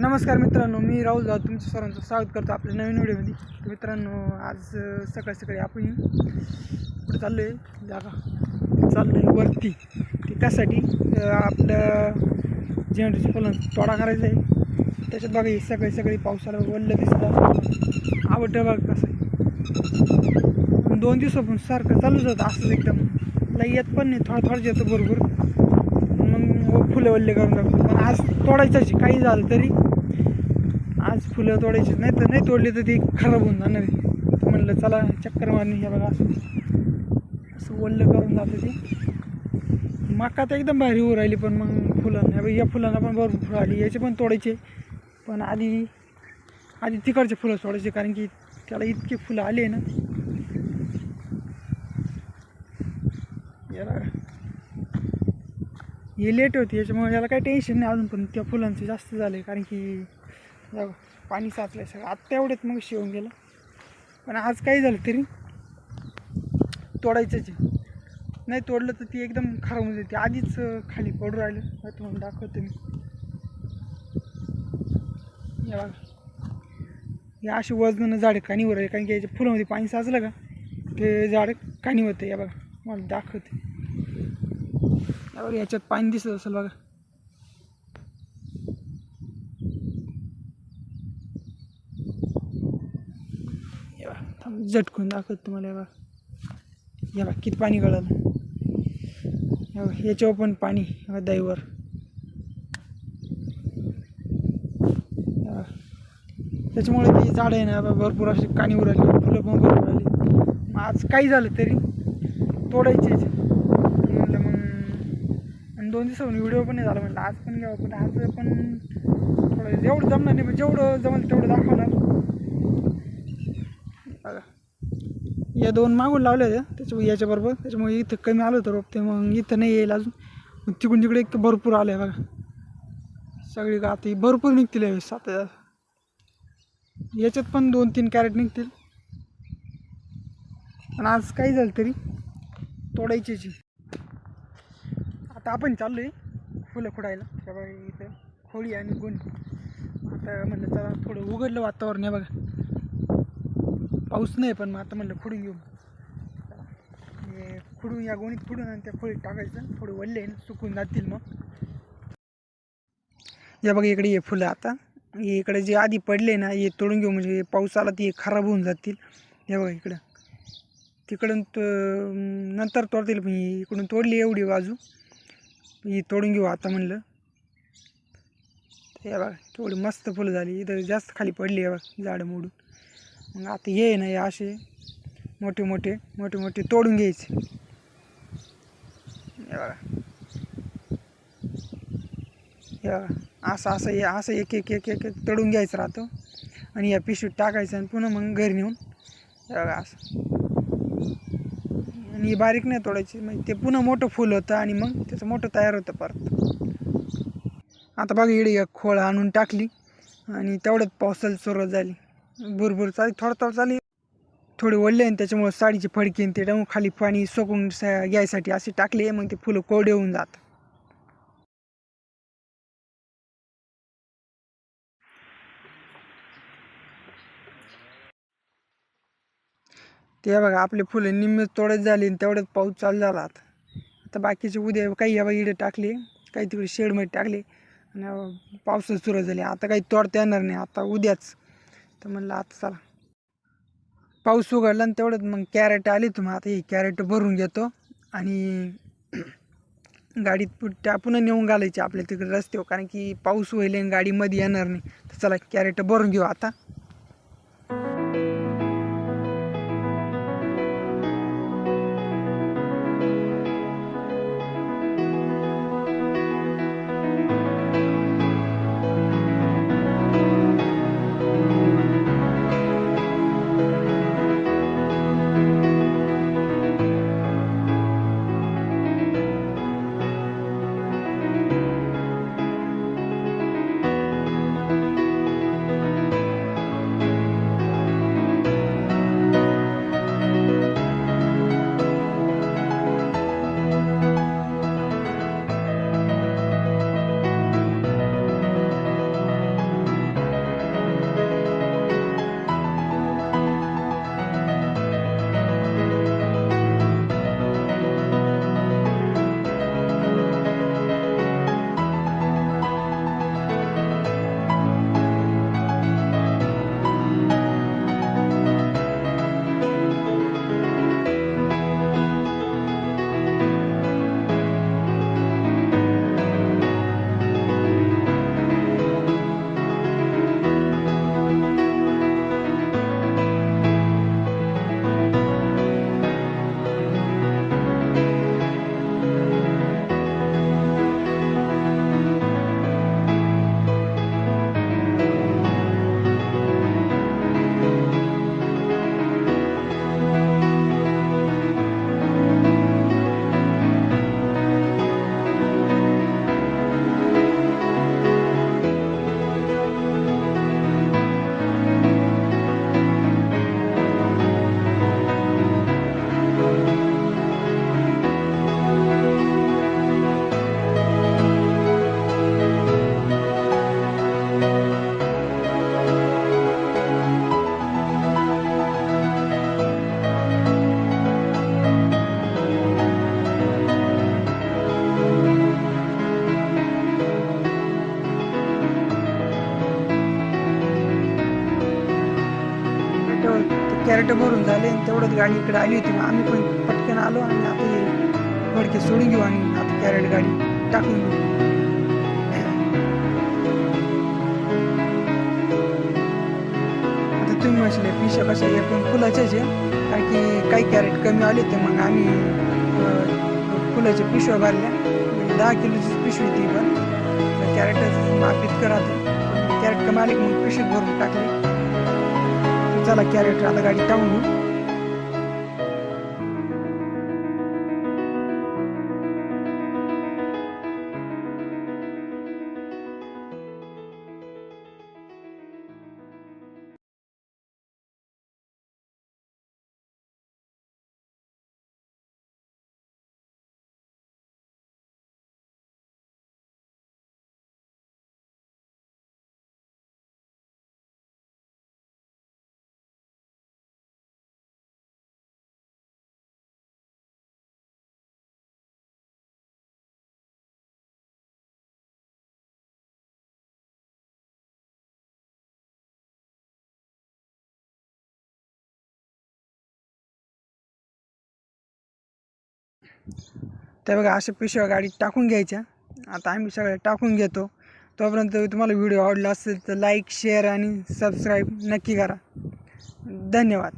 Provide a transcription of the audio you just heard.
नमस्कार मित्रांनो मी राहुल जाधव तुमच्या सर्वांचं स्वागत करतो आपल्या नवीन व्हिडिओमध्ये. तर मित्रांनो आज सकाळी सकाळी आपण कुठे चाललो आहे जागा चाललो आहे वरती. ते त्यासाठी आपल्या आपलं झेंडूचं तोडा करायचा आहे. त्याच्यात बघा हे सकाळी सकाळी पावसाला वल्ल दिसतं आवडतं बघा कसं आहे. दोन दिवसापासून सारखं चालूच होतं असंच एकदम. लई येत पण नाही थोडं थोडं येतं बरोबर फुलं वल्ले करून टाकतो पण आज तोडायचंच काही झालं तरी आज फुलं तोडायची नाही तर नाही तोडली तर ती खराब होऊन जाणार आहे. म्हणलं चला चक्कर मारणे हे बघा. असं असं वल्ल करून जातं ते. मका तर एकदम भारी होऊ राहिली पण मग फुलांना. या फुलांना पण भरपूर फुलं आली. याचे पण तोडायचे. पण आधी आधी तिकडचे फुलं तोडायचे कारण की त्याला इतके फुलं आले ना. याला हे लेट होती याच्यामुळे याला काही टेन्शन नाही अजून पण त्या फुलांचं जास्त झालं कारण की या पाणी साचलं आहे सगळं. आत्ता एवढ्यात मग शिवून गेलं. पण आज काही झालं तरी तोडायचंच आहे. नाही तोडलं तर ती एकदम खराब होऊन जाते. आधीच खाली पडू राहिलं. तुम्हाला दाखवते मी. या बघा. हे अशी वजनानं झाडं कानीवर आहे. कारण की याच्या फुलामध्ये पाणी साचलं का ते झाड कानी होतं. या बघा. मला दाखवते. यावर याच्यात पाणी दिसत असेल बघा. थांब, झटकून दाखवत तुम्हाला बघा. या बघा किती पाणी गळालं. याच्यावर पण पाणी हे दहीवर. त्याच्यामुळे ती झाडं आहे ना बा- भरपूर अशी काणी उराली फुलं पण भरपूर आली. मग आज काही झालं तरी तोडायचेच आणि दोन दिवसाहून व्हिडिओ पण नाही झाला म्हटलं आज पण घ्यावं पण आज पण थोडं जेवढं जमणार नाही पण जेवढं जमेल तेवढं दाखवणार. बघा. या दोन मागून लावल्या होत्या त्याच्यामुळे याच्याबरोबर. त्याच्यामुळे इथं कमी आलं होतं रोपते मग इथं नाही येईल अजून. मग तिकडून तिकडे एक तर भरपूर आलं आहे बघा. सगळी गाती भरपूर निघतील यावेळेस सात हजार याच्यात पण दोन तीन कॅरेट निघतील. पण आज काही झालं तरी तोडायची आता आपण चाललो आहे फुलं खुडायला. त्यामुळे इथं खोळी आणि गुण. आता म्हणलं चला थोडं उघडलं वातावरण आहे बघा. पाऊस नाही पण मग आता म्हणलं खुडून घेऊ. हे खुडून या गोणीत खुडून आणि त्या खोळीत टाकायचं. थोडं वल्ले आहे सुकून जातील मग. या बघा इकडे हे फुलं आता. इकडे जे आधी पडले ना हे तोडून घेऊ म्हणजे पाऊस आला ती खराब होऊन जातील. हे बघा इकडं. तिकडून त नंतर तोडतील पण इकडून तोडली एवढी बाजू. ही तोडून घेऊ आता म्हणलं. हे बघा तेवढी मस्त फुलं झाली. इथं जास्त खाली पडली आहे बघा झाडं मोडून. मग आता हे ना हे असे मोठे मोठे मोठे मोठे तोडून घ्यायचे. हे बघा. हे बघा असं असं हे असं एक एक एक एक एक तोडून घ्यायचं राहतो. आणि या पिशवीत टाकायचं आणि पुन्हा मग घरी नेऊन हे बघा असं. आणि बारीक नाही तोडायची. म्हणजे ते पुन्हा मोठं फुल होतं आणि मग त्याचं मोठं तयार होतं परत. आता बघा इडी एक खोळ आणून टाकली आणि तेवढ्यात पावसाला सुरुवात झाली. भुरभुर चाली थोडं थोडं चाली. थोडे ओढले आणि त्याच्यामुळं साडीची फडकी आणि ते डाऊन खाली पाणी सोकून घ्यायसाठी असे टाकले. मग ते फुलं कोरडे होऊन जात ते बघा आपले फुलं निम्मे तोडत झाले आणि तेवढ्यात पाऊस चालू झाला आता. आता बाकीचे उद्या काही या इकडे टाकले काही तिकडे शेडमध्ये टाकले आणि पावसात सुरू झाले. आता काही तोडता येणार नाही आता उद्याच. तर म्हणलं आता चला. पाऊस उघडला आणि तेवढ्यात मग कॅरेट आली तुम्ही आता ही कॅरेट भरून घेतो आणि गाडीत पु- त्या पुन्हा नेऊन घालायचे आपल्या तिकडे रस्त्यावर कारण की पाऊस होईल आणि गाडीमध्ये येणार नाही. तर चला कॅरेट भरून घेऊ आता. कॅरेट भरून झाले आणि तेवढंच गाडी इकडे आली होती. मग आम्ही पण पटकन आलो आणि आता हे फडके सोडून घेऊ आणि आता कॅरेट गाडी टाकून घेऊ आता तुम्ही म्हटले पिशा कशा एकूण फुलाच्याच आहे कारण की काही कॅरेट कमी आले होते मग आम्ही फुलाच्या पिशव्या भरल्या. म्हणजे दहा किलोची पिशवी ती पण. कॅरेटच मापित करायचं कॅरेट कमी आले मग पिशवीत भरून टाकले. तर चला त्या बघा अशा पिशव्या गाडीत टाकून घ्यायच्या. आता आम्ही सगळ्या टाकून घेतो. तोपर्यंत तुम्हाला व्हिडिओ आवडला असेल तर लाईक शेअर आणि सबस्क्राईब नक्की करा. धन्यवाद.